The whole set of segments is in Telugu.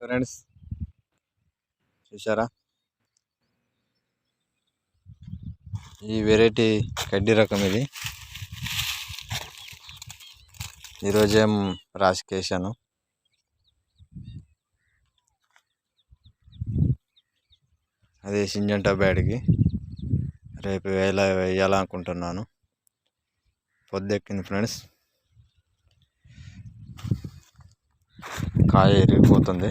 ఫ్రెండ్స్. చూసారా ఈ వెరైటీ కడ్డీ రకం ఇది. ఈరోజేం రాసికేసాను అదే సింజంటా బ్యాడ్కి రేపు వేయాల వేయాలనుకుంటున్నాను పొద్దెక్కింది ఫ్రెండ్స్. కాయ ఎరిగిపోతుంది.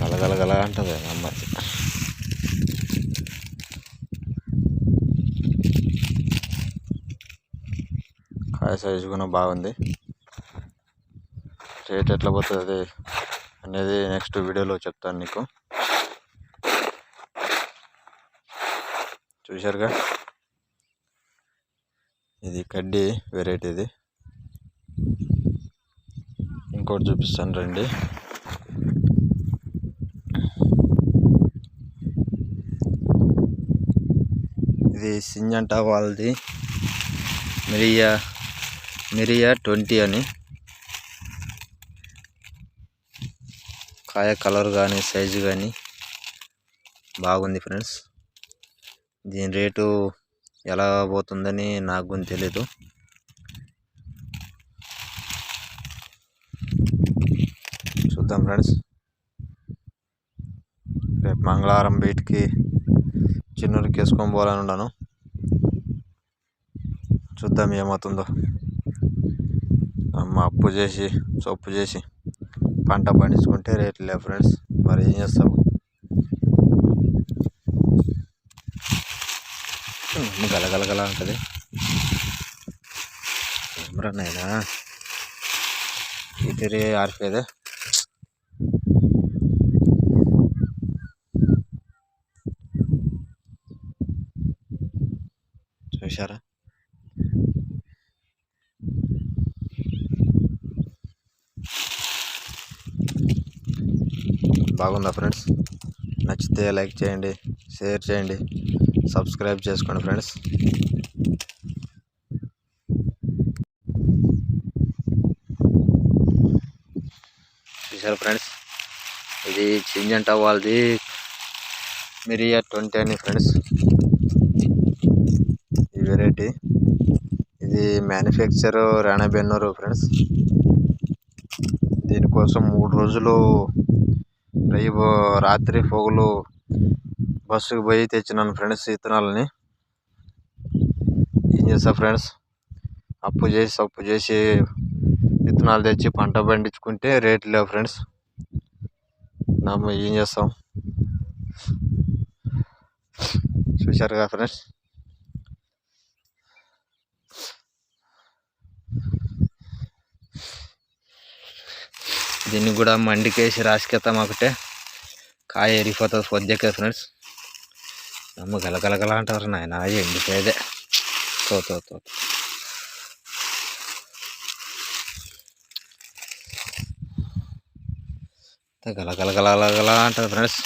గలగలగల అంటుంది అమ్మాయి. కాయ సైజు కూడా బాగుంది. రేట్ ఎట్లా పోతుంది అనేది నెక్స్ట్ వీడియోలో చెప్తాను నీకు. చూశారుగా? ఇది కడ్డీ వెరైటీది ఇంకోటి చూపిస్తాను రండి. ఇది సింజంటా వాళ్ళది. మిరియా మిరియా ట్వంటీ అని. కాయ కలర్ కానీ సైజు కానీ బాగుంది ఫ్రెండ్స్. దీని రేటు ఎలా పోతుందని నాకు తెలియదు చూద్దాం ఫ్రెండ్స్. రేపు మంగళవారం బయటికి చిన్నూరుకి వేసుకొని పోవాలని ఉన్నాను. చూద్దాం ఏమవుతుందో. అమ్మ అప్పు చేసి సొప్పు చేసి పంట పండించుకుంటే రేట్లు లేవు ఫ్రెండ్స్. మరి ఏం చేస్తావు? గలగలగల ఉంటుంది ఏమరా ఇది ఇద్దరి ఆరిపోయేదే. చూసారా బాగుందా ఫ్రెండ్స్? నచ్చితే లైక్ చేయండి షేర్ చేయండి సబ్స్క్రైబ్ చేసుకోండి ఫ్రెండ్స్. చూసారు ఫ్రెండ్స్? ఇది చింజంట వాళ్ళది మిరియా ట్వంటీ అని ఫ్రెండ్స్ ఈ వెరైటీ ఇది మ్యానుఫ్యాక్చర్ రాణబెన్నూరు ఫ్రెండ్స్ దీనికోసం మూడు రోజులు రేపు రాత్రి పొగలు బస్సుకు పోయి తెచ్చినాను ఫ్రెండ్స్ విత్తనాలని ఏం చేస్తా ఫ్రెండ్స్ అప్పు చేసి అప్పు చేసి విత్తనాలు తెచ్చి పంట పండించుకుంటే రేట్లు లేవు ఫ్రెండ్స్ నమ్మ ఏం చేస్తాం? చూశారుగా ఫ్రెండ్స్ దీన్ని కూడా మండికేసి రాసికెత్తాం ఒకటే. కాయ ఎరిగిపోతుంది పొద్దుకే ఫ్రెండ్స్. అమ్మ గలగలగల అంటారు నాయన ఎండిపోయేదే. తో తో తో గలగలగలగల అంటారు ఫ్రెండ్స్.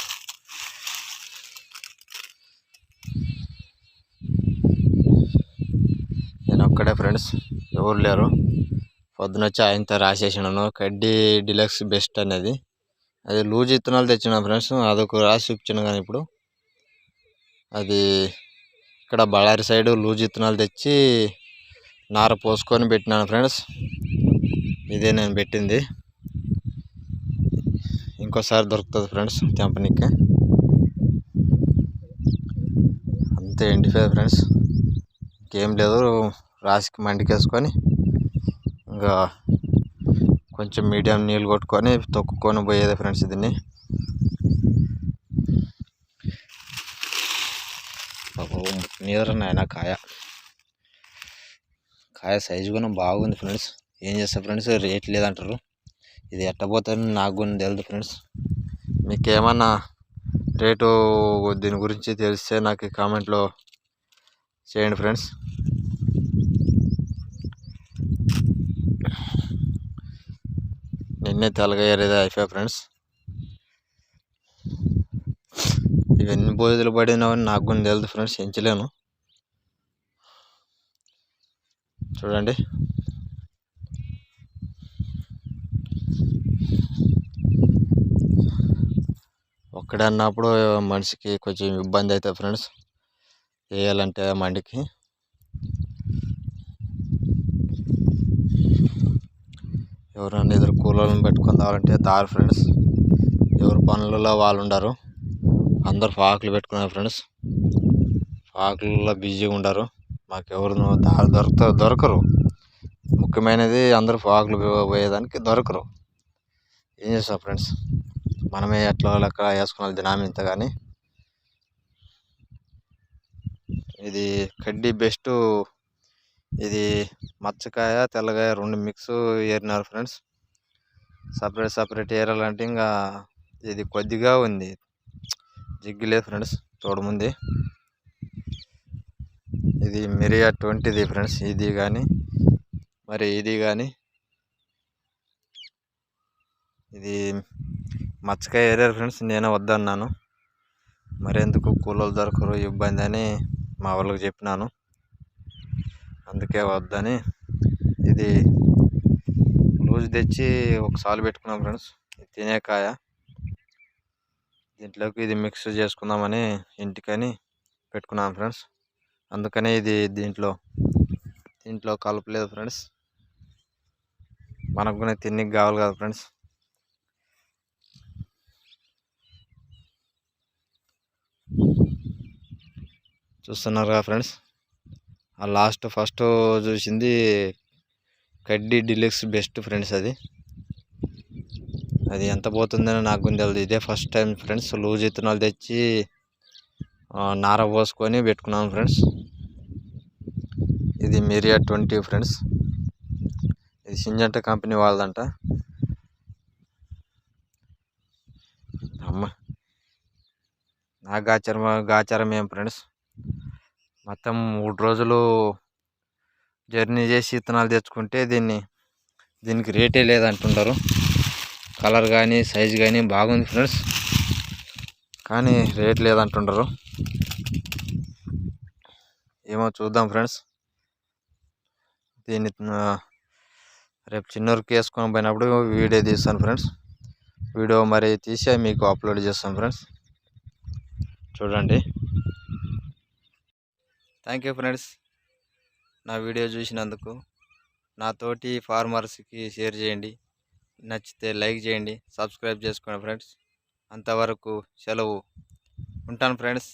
నేను ఒక్కడే ఫ్రెండ్స్ ఎవరు లేరు. పొద్దున వచ్చి ఆయనతో రాసేసినాను. కడ్డీ డిలక్స్ బెస్ట్ అనేది. అది లూజ్ ఇత్తనాలు తెచ్చిన ఫ్రెండ్స్ అదొక రాసి చూపించాను కానీ ఇప్పుడు. అది ఇక్కడ బళ్ళారి సైడు లూజ్ ఇత్తనాలు తెచ్చి నార పోసుకొని పెట్టినాను ఫ్రెండ్స్. ఇదే నేను పెట్టింది. ఇంకోసారి దొరుకుతుంది ఫ్రెండ్స్ తెంపనీకి. అంతే ఎండిపోయాయి ఫ్రెండ్స్. ఇంకేం లేదు రాసికి మండికేసుకొని ఇంకా కొంచెం మీడియం నీళ్ళు కొట్టుకొని తొక్కుకొని పోయేది ఫ్రెండ్స్ దీన్ని. నీదరన్నాయన కాయ. కాయ సైజు కూడా బాగుంది ఫ్రెండ్స్. ఏం చేస్తా ఫ్రెండ్స్ రేట్ లేదంటారు. ఇది ఎట్టబోతుందని నాకు కూడా తెలియదు ఫ్రెండ్స్. మీకు ఏమన్నా రేటు దీని గురించి తెలిస్తే నాకు కామెంట్లో చేయండి ఫ్రెండ్స్. నిన్నే తెల్లగా ఏరేది అయిపోయా ఫ్రెండ్స్. ఇవన్నీ బోధులు పడినవని నాకు కూడా తెలియదు ఫ్రెండ్స్ ఎంచలేను. చూడండి. ఒక్కడే అన్నప్పుడు మనిషికి కొంచెం ఇబ్బంది అవుతుంది ఫ్రెండ్స్. వేయాలంటే మండికి. ఎవరైనా ఎదురు కూలోళ్ళని పెట్టుకొని రావాలంటే దారి ఫ్రెండ్స్. ఎవరు పనులలో వాళ్ళు ఉండరు. అందరు ఫాకులు పెట్టుకున్నారు ఫ్రెండ్స్. ఫాకులలో బిజీగా ఉండరు. మాకు ఎవరు దారి దొరుకుత దొరకరు. ముఖ్యమైనది అందరూ ఫాకులు పోయేదానికి దొరకరు. ఏం చేస్తాం ఫ్రెండ్స్? మనమే ఎట్లా లెక్క వేసుకున్నాం దినామి ఇంత కానీ ఇది కడ్డీ బెస్ట్ ఇది మచ్చకాయ తెల్లగాయ రెండు మిక్స్ ఏరినారు ఫ్రెండ్స్. సపరేట్ సపరేట్ ఏరాలంటే ఇంకా ఇది కొద్దిగా ఉంది. జిగ్గులేదు ఫ్రెండ్స్ తోడముంది. ఇది మిరియా ట్వంటీది ఫ్రెండ్స్ ఇది కానీ మరి ఇది కానీ ఇది మచ్చకాయ ఏరారు ఫ్రెండ్స్ నేనే వద్దన్నాను. మరెందుకు ఎందుకు కూలోళ్ళు దొరకరు ఇబ్బంది అని మా వాళ్ళకి చెప్పినాను. అందుకే వద్దని. ఇది లూజ్ తెచ్చి ఒకసారి పెట్టుకున్నాం ఫ్రెండ్స్. ఇది తినే కాయ. దీంట్లోకి ఇది మిక్స్ చేసుకుందామని ఇంటికని పెట్టుకున్నాం ఫ్రెండ్స్. అందుకనే ఇది దీంట్లో దీంట్లో కలపలేదు ఫ్రెండ్స్. మనకు కూడా తిన్నికి కావాలి కదా ఫ్రెండ్స్. చూస్తున్నారు కదా ఫ్రెండ్స్. ఆ లాస్ట్ ఫస్ట్ చూసింది కడ్డీ డిలెక్స్ బెస్ట్ ఫ్రెండ్స్ అది. అది ఎంత పోతుందని నాకు కూడా తెలియదు ఇదే ఫస్ట్ టైం ఫ్రెండ్స్. లూజ్ ఇత్తనాలు తెచ్చి నార పోసుకొని పెట్టుకున్నాను ఫ్రెండ్స్. ఇది మిరియా ట్వంటీ ఫ్రెండ్స్. ఇది సింజంట కంపెనీ వాళ్ళదంట. అమ్మ నా గాచారం గాచారం ఏం ఫ్రెండ్స్? మొత్తం మూడు రోజులు జర్నీ చేసి ఇత్తనాలు తెచ్చుకుంటే దీన్ని దీనికి రేటే లేదంటుంటారు. కలర్ కానీ సైజ్ కానీ బాగుంది ఫ్రెండ్స్. కానీ రేట్ లేదంటుంటారు. ఏమో చూద్దాం ఫ్రెండ్స్. దీన్ని రేపు చిన్నూరుకి వేసుకొని పోయినప్పుడు వీడియో తీస్తాను ఫ్రెండ్స్. వీడియో మరి తీసి మీకు అప్లోడ్ చేస్తాను ఫ్రెండ్స్. చూడండి. థ్యాంక్ యూ ఫ్రెండ్స్ నా వీడియో చూసినందుకు నా తోటి ఫార్మర్స్కి షేర్ చేయండి. నచ్చితే లైక్ చేయండి. సబ్స్క్రైబ్ చేసుకోండి ఫ్రెండ్స్ అంతవరకు సెలవు. ఉంటాను ఫ్రెండ్స్